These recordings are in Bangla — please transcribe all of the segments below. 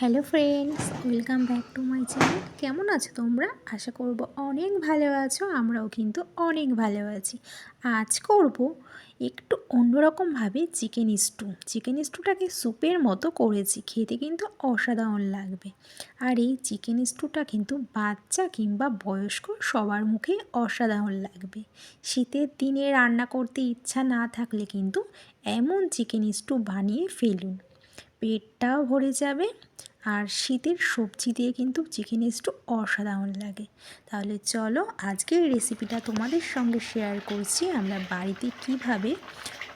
Hello friends welcome back to my channel কেমন আছো তোমরা? আশা করব অনেক ভালো আছো, আমরাও কিন্তু অনেক ভালো আছি। আজ করব একটু অন্যরকমভাবে চিকেন স্টু চিকেন স্টুটাকে স্যুপের মতো করেছি, খেতে কিন্তু অসাধারণ লাগবে। আর এই চিকেন স্টুটা কিন্তু বাচ্চা কিংবা বয়স্ক সবার মুখে অসাধারণ লাগবে। শীতের দিনে রান্না করতে ইচ্ছা না থাকলে কিন্তু এমন চিকেন স্টু বানিয়ে ফেলুন। পেটটাও ভরে যাবে আর শীতের সবজি দিয়ে কিন্তু চিকেন স্টু অসাধারণ লাগে। তাহলে চলো আজকের রেসিপিটা তোমাদের সঙ্গে শেয়ার করছি, আমরা বাড়িতে কীভাবে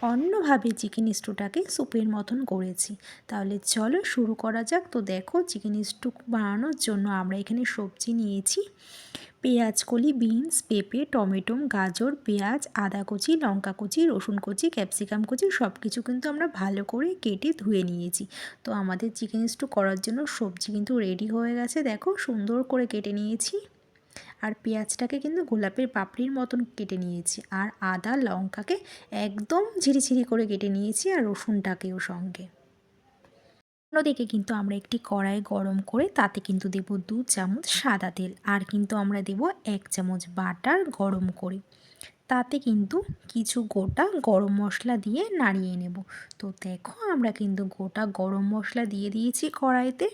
অন্যভাবে চিকেন স্টুটাকে স্যুপের মতন করেছি। তাহলে চলো শুরু করা যাক। তো দেখো, চিকেন স্টু বানানোর জন্য আমরা এখানে সবজি নিয়েছি। পেঁয়াজ কলি, বিনস, পেঁপে, টমেটো, গাজর, পেঁয়াজ, আদা কুচি, লঙ্কা কুচি, রসুন কুচি, ক্যাপসিকাম কুচি সব কিছু কিন্তু আমরা ভালো করে কেটে ধুয়ে নিয়েছি। তো আমাদের চিকেন স্টু করার জন্য সবজি কিন্তু রেডি হয়ে গেছে। দেখো, সুন্দর করে কেটে নিয়েছি। আর পেঁয়াজটাকে কিন্তু গোলাপের পাপড়ির মতন কেটে নিয়েছি। আর আদা, লঙ্কাকে একদম ঝিরিঝিরি করে কেটে নিয়েছি আর রসুনটাকেও সঙ্গে। অন্যদিকে কিন্তু আমরা একটি কড়াই গরম করে তাতে কিন্তু দেব দু চামচ সাদা তেল। আর কিন্তু আমরা দেব এক চামচ বাটার গরম করে। তাতে কিন্তু কিছু গোটা গরম মশলা দিয়ে নাড়িয়ে নেব। তো দেখো আমরা কিন্তু গোটা গরম মশলা দিয়ে দিয়েছি কড়াইতে।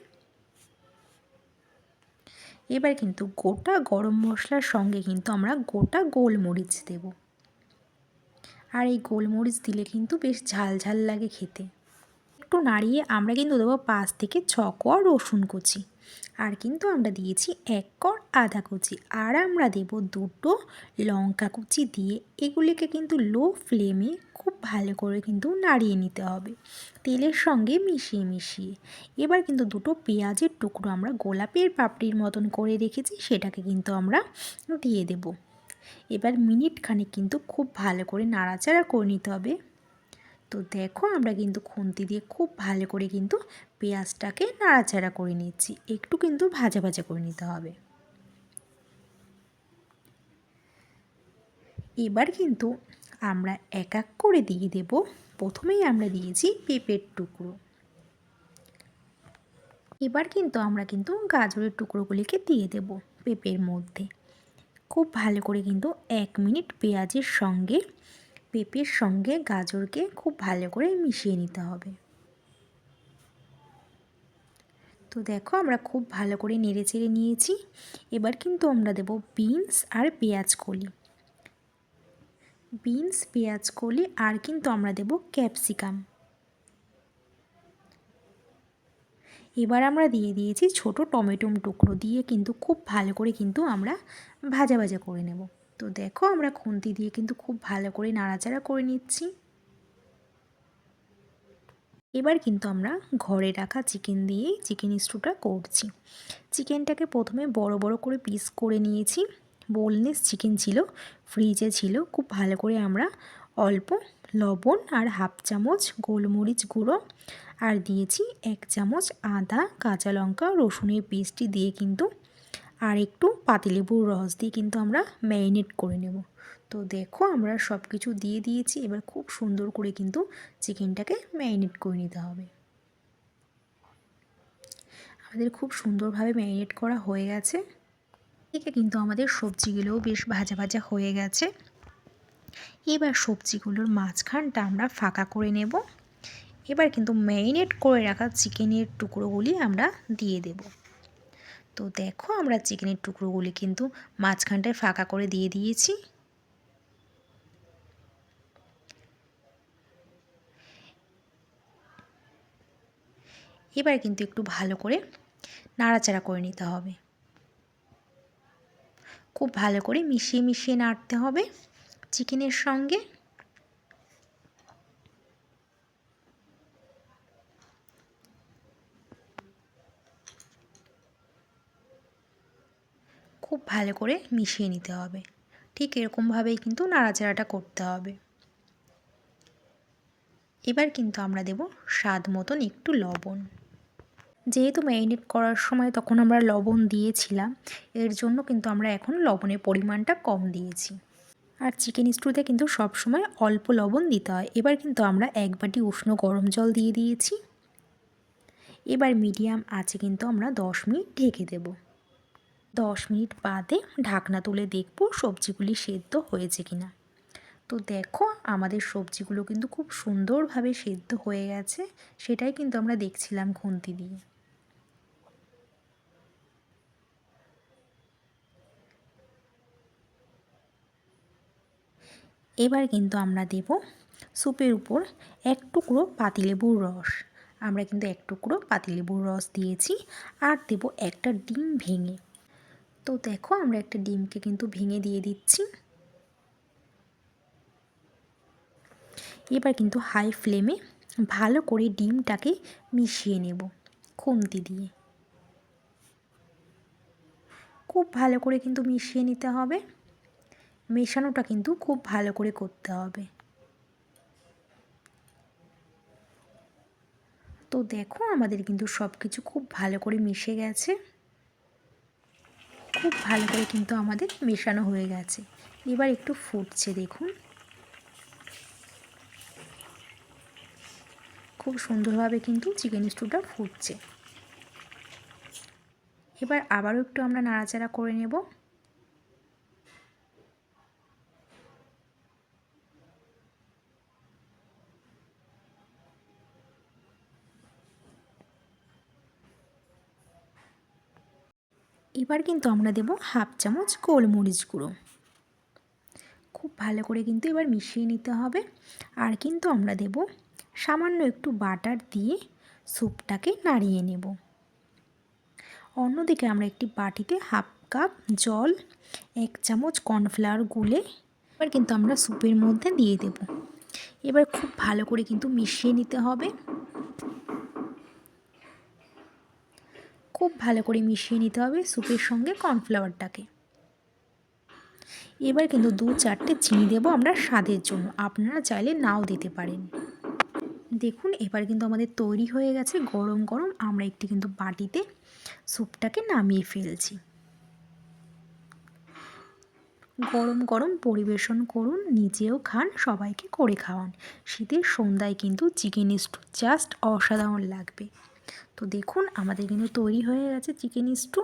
এবার কিন্তু গোটা গরম মশলার সঙ্গে কিন্তু আমরা গোটা গোলমরিচ দেব। আর এই গোলমরিচ দিলে কিন্তু বেশ ঝাল ঝাল লাগে খেতে। একটু নাড়িয়ে আমরা কিন্তু দেবো পাঁচ থেকে ছ কর রসুন কুচি। আর কিন্তু আমরা দিয়েছি এক কর আদা কুচি। আর আমরা দেব দুটো লঙ্কা কুচি দিয়ে এগুলিকে কিন্তু লো ফ্লেমে খুব ভালো করে কিন্তু নাড়িয়ে নিতে হবে। তেলের সঙ্গে মিশিয়ে মিশিয়ে। এবার কিন্তু দুটো পেঁয়াজের টুকরো আমরা গোলাপের পাপড়ির মতন করে রেখেছি, সেটাকে কিন্তু আমরা দিয়ে দেব। এবার মিনিট খানিক কিন্তু খুব ভালো করে নাড়াচাড়া করে নিতে হবে। তো দেখো আমরা কিন্তু খুন্তি দিয়ে খুব ভালো করে কিন্তু পেঁয়াজটাকে নাড়াচাড়া করে নিচ্ছি। একটু কিন্তু ভাজা ভাজা করে নিতে হবে। এবার কিন্তু আমরা এক এক করে দিয়ে দেব। প্রথমেই আমরা দিয়েছি পেঁপের টুকরো। এবার কিন্তু আমরা কিন্তু গাজরের টুকরোগুলিকে দিয়ে দেব পেঁপের মধ্যে। খুব ভালো করে কিন্তু এক মিনিট পেঁয়াজের সঙ্গে পেঁপের সঙ্গে গাজরকে খুব ভালো করে মিশিয়ে নিতে হবে। তো দেখো আমরা খুব ভালো করে নেড়ে চেড়ে নিয়েছি। এবার কিন্তু আমরা দেব বিনস আর পেঁয়াজ কলি। বিনস, পেঁয়াজ কলি আর কিন্তু আমরা দেব ক্যাপসিকাম। এবার আমরা দিয়ে দিয়েছি ছোট টমেটোম টুকরো দিয়ে কিন্তু খুব ভালো করে কিন্তু আমরা ভাজা ভাজা করে নেব। তো দেখো, আমরা খুন্তি দিয়ে কিন্তু খুব ভালো করে নাড়াচাড়া করে নিচ্ছি। এবার কিন্তু আমরা ঘরে রাখা চিকেন দিয়েই চিকেন স্টুটা করছি। চিকেনটাকে প্রথমে বড় বড় করে পিস করে নিয়েছি। বোলনেস চিকেন ছিল, ফ্রিজে ছিল। খুব ভালো করে আমরা অল্প লবণ আর হাফ চামচ গোলমরিচ গুঁড়ো আর দিয়েছি এক চামচ আদা, কাঁচা লঙ্কা, রসুনের পেস্টটি দিয়ে কিন্তু আর একটু পাতিলেবুর রস দিয়ে কিন্তু আমরা ম্যারিনেট করে নেব। তো দেখো আমরা সব কিছু দিয়ে দিয়েছি, এবার খুব সুন্দর করে কিন্তু চিকেনটাকে ম্যারিনেট করে নিতে হবে। আমাদের খুব সুন্দরভাবে ম্যারিনেট করা হয়ে গেছে। এদিকে কিন্তু আমাদের সবজিগুলোও বেশ ভাজা ভাজা হয়ে গেছে। এবার সবজিগুলোর মাঝখানটা আমরা ফাঁকা করে নেব। এবার কিন্তু ম্যারিনেট করে রাখা চিকেনের টুকরোগুলি আমরা দিয়ে দেবো। তো দেখো আমরা চিকেনের টুকরোগুলি কিন্তু মাঝখানটায় ফাঁকা করে দিয়ে দিয়েছি। এবার কিন্তু একটু ভালো করে নাড়াচাড়া করে নিতে হবে। খুব ভালো করে মিশিয়ে মিশিয়ে নাড়তে হবে চিকেনের সঙ্গে। খুব ভালো করে মিশিয়ে নিতে হবে। ঠিক এরকমভাবেই কিন্তু নাড়াচাড়াটা করতে হবে। এবার কিন্তু আমরা দেব স্বাদ মতন একটু লবণ। যেহেতু ম্যারিনেট করার সময় তখন আমরা লবণ দিয়েছিলাম, এর জন্য কিন্তু আমরা এখন লবণের পরিমাণটা কম দিয়েছি। আর চিকেন স্টুতে কিন্তু সব সময় অল্প লবণ দিতে হয়। এবার কিন্তু আমরা এক বাটি উষ্ণ গরম জল দিয়ে দিয়েছি। এবার মিডিয়াম আছে কিন্তু আমরা দশ মিনিট ঢেকে দেব। দশ মিনিট বাদে ঢাকনা তুলে দেখব সবজিগুলি সেদ্ধ হয়েছে কিনা। তো দেখো, আমাদের সবজিগুলো কিন্তু খুব সুন্দরভাবে সেদ্ধ হয়ে গেছে, সেটাই কিন্তু আমরা দেখছিলাম খুন্তি দিয়ে। এবার কিন্তু আমরা দেব স্যুপের উপর এক টুকরো পাতিলেবুর রস। আমরা কিন্তু এক টুকরো পাতিলেবুর রস দিয়েছি, আর দেব একটা ডিম ভেঙে। তো দেখো আমরা একটা ডিমকে কিন্তু ভেঙে দিয়ে দিচ্ছি। এবার কিন্তু হাই ফ্লেমে ভালো করে ডিমটাকে মিশিয়ে নেব খুন্তি দিয়ে। খুব ভালো করে কিন্তু মিশিয়ে নিতে হবে। মেশানোটা কিন্তু খুব ভালো করে করতে হবে। তো দেখো আমাদের কিন্তু সব কিছু খুব ভালো করে মিশে গেছে। খুব ভালো করে কিন্তু আমাদের মেশানো হয়ে গেছে। এবার একটু ফুটছে, দেখুন। খুব সুন্দরভাবে কিন্তু চিকেন স্টুটা ফুটছে। এবার আবারও একটু আমরা নাড়াচাড়া করে নেব। এবার কিন্তু আমরা দেব হাফ চামচ গোলমরিচ গুঁড়ো। খুব ভালো করে কিন্তু এবার মিশিয়ে নিতে হবে। আর কিন্তু আমরা দেব সামান্য একটু বাটার দিয়ে স্যুপটাকে নাড়িয়ে নেব। অন্যদিকে আমরা একটি বাটিতে হাফ কাপ জল, এক চামচ কর্নফ্লাওয়ার গুলে এবার কিন্তু আমরা স্যুপের মধ্যে দিয়ে দেব। এবার খুব ভালো করে কিন্তু মিশিয়ে নিতে হবে। খুব ভালো করে মিশিয়ে নিতে হবে স্যুপের সঙ্গে কর্নফ্লাওয়ারটাকে। এবার কিন্তু দু চারটে চিনি দেবো আমরা স্বাদের জন্য। আপনারা চাইলে নাও দিতে পারেন। দেখুন, এবার কিন্তু আমাদের তৈরি হয়ে গেছে। গরম গরম আমরা একটি কিন্তু বাটিতে স্যুপটাকে নামিয়ে ফেলছি। গরম গরম পরিবেশন করুন, নিজেও খান, সবাইকে করে খাওয়ান। শীতের সন্ধ্যায় কিন্তু চিকেন স্টু জাস্ট অসাধারণ লাগবে। তো দেখুন আমাদের কিন্তু তৈরি হয়ে গেছে চিকেন স্টু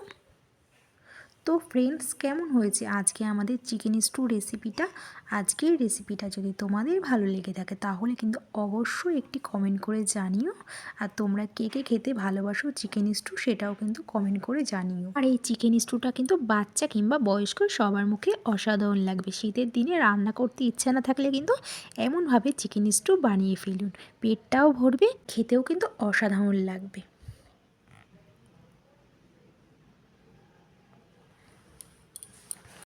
তো ফ্রেন্ডস কেমন হয়েছে আজকে আমাদের চিকেন স্টু রেসিপিটা আজকের রেসিপিটা যদি তোমাদের ভালো লেগে থাকে, তাহলে কিন্তু অবশ্যই একটি কমেন্ট করে জানিও। আর তোমরা কে কে খেতে ভালোবাসো চিকেন স্টু সেটাও কিন্তু কমেন্ট করে জানিও। আর এই চিকেন স্টুটা কিন্তু বাচ্চা কিংবা বয়স্ক সবার মুখে অসাধারণ লাগবে। শীতের দিনে রান্না করতে ইচ্ছা না থাকলে কিন্তু এমনভাবে চিকেন স্টু বানিয়ে ফেলুন। পেটটাও ভরবে, খেতেও কিন্তু অসাধারণ লাগবে।